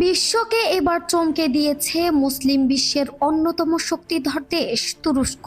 বিশ্বকে এবার চমকে দিয়েছে মুসলিম বিশ্বের অন্যতম শক্তিধর দেশ, তুরস্ক।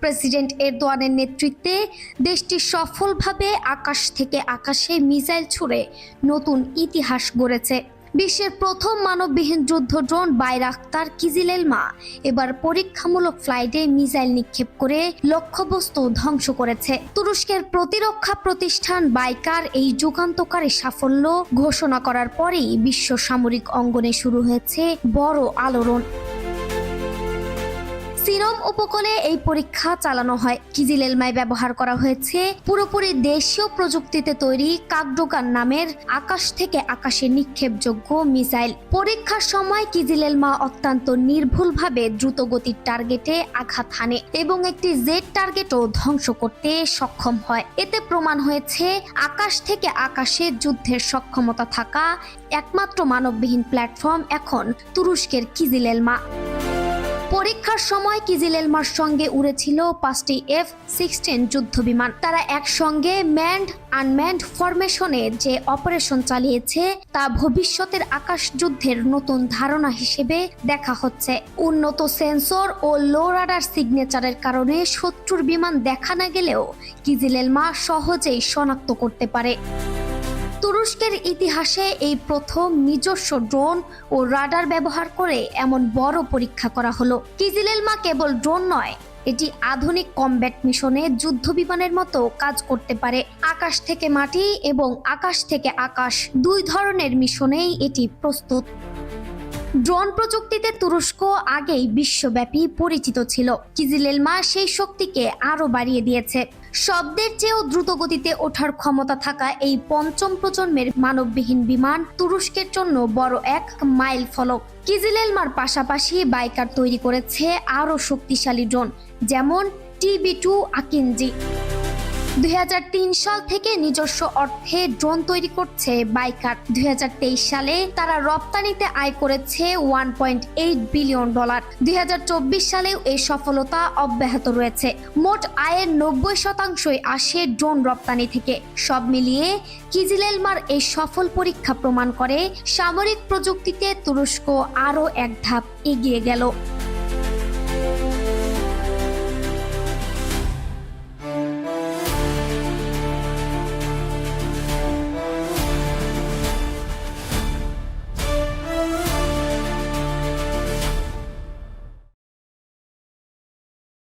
প্রেসিডেন্ট এরদোয়ানের নেতৃত্বে দেশটি সফলভাবে আকাশ থেকে আকাশে মিসাইল ছুড়ে নতুন ইতিহাস গড়েছে। বিশ্বের প্রথম মানববিহীন যুদ্ধ ড্রোন বাইরাক্তার কিজিলেলমা। এবার পরীক্ষামূলক ফ্লাইটে মিসাইল নিক্ষেপ করে লক্ষ্যবস্তু ধ্বংস করেছে। তুরস্কের প্রতিরক্ষা প্রতিষ্ঠান বাইকার এই যুগান্তকারী সাফল্য ঘোষণা করার পরেই বিশ্ব সামরিক অঙ্গনে শুরু হয়েছে বড় আলোড়ন। সিরম উপকূলে এই পরীক্ষা চালানো হয়। কিজিলেলমায় ব্যবহার করা হয়েছে। পুরোপুরি দেশীয় প্রযুক্তিতে তৈরি কাকডোগান নামের আকাশ থেকে আকাশে নিক্ষেপযোগ্য মিসাইল। পরীক্ষার সময় কিজিলেলমা অত্যন্ত নির্ভুলভাবে দ্রুতগতির টার্গেটে আঘাত হানে এবং একটি জেড টার্গেটও ধ্বংস করতে সক্ষম হয়। এতে প্রমাণ হয়েছে, আকাশ থেকে আকাশে যুদ্ধের সক্ষমতা থাকা একমাত্র মানববিহীন প্ল্যাটফর্ম এখন তুরস্কের কিজিলেলমা পরীক্ষার সময় কিজিলেলমার সঙ্গে উড়েছিল পাঁচটি এফ সিক্সটিন যুদ্ধ বিমান তারা একসঙ্গে ম্যান্ড আনম্যান্ড ফরমেশনে যে অপারেশন চালিয়েছে, তা ভবিষ্যতের আকাশ যুদ্ধের নতুন ধারণা হিসেবে দেখা হচ্ছে। উন্নত সেন্সর ও লো রাডার সিগনেচারের কারণে শত্রুর বিমান দেখা না গেলেও কিজিলেলমা সহজেই শনাক্ত করতে পারে। তুরস্কের ইতিহাসে এই প্রথম নিজস্ব ড্রোন ও রাডার ব্যবহার করে এমন বড় পরীক্ষা করা হলো। কিজিলেলমা কেবল ড্রোন নয়, এটি আধুনিক কমব্যাট মিশনে যুদ্ধ বিমানের মতো কাজ করতে পারে। আকাশ থেকে মাটি এবং আকাশ থেকে আকাশ, দুই ধরনের মিশনেই এটি প্রস্তুত। ড্রোন প্রযুক্তিতে তুরস্ক আগেই বিশ্বব্যাপী পরিচিত ছিল। কিজিলেলমা সেই শক্তিকে আরও বাড়িয়ে দিয়েছে। শব্দের চেয়েও দ্রুত গতিতে ওঠার ক্ষমতা থাকা এই পঞ্চম প্রজন্মের মানববিহীন বিমান তুরস্কের জন্য বড় এক মাইল ফলক। কিজিলেলমার পাশাপাশি বাইকার তৈরি করেছে আরও শক্তিশালী ড্রোন, যেমন টিবি টু আকিনজি। দু হাজার তিন সাল থেকে নিজস্ব অর্থে ড্রোন তৈরি করছে বাইকার। দু হাজার তেইশ সালে তারা রপ্তানিতে আয় করেছে one point eight billion dollar. দু হাজার চব্বিশ সালেও এই সফলতা অব্যাহত রয়েছে। মোট আয়ের নব্বই শতাংশই আসে ড্রোন রপ্তানি থেকে। সব মিলিয়ে কিজিলেলমার এই সফল পরীক্ষা প্রমাণ করে সামরিক প্রযুক্তিতে তুরস্ক আরও এক ধাপ এগিয়ে গেল।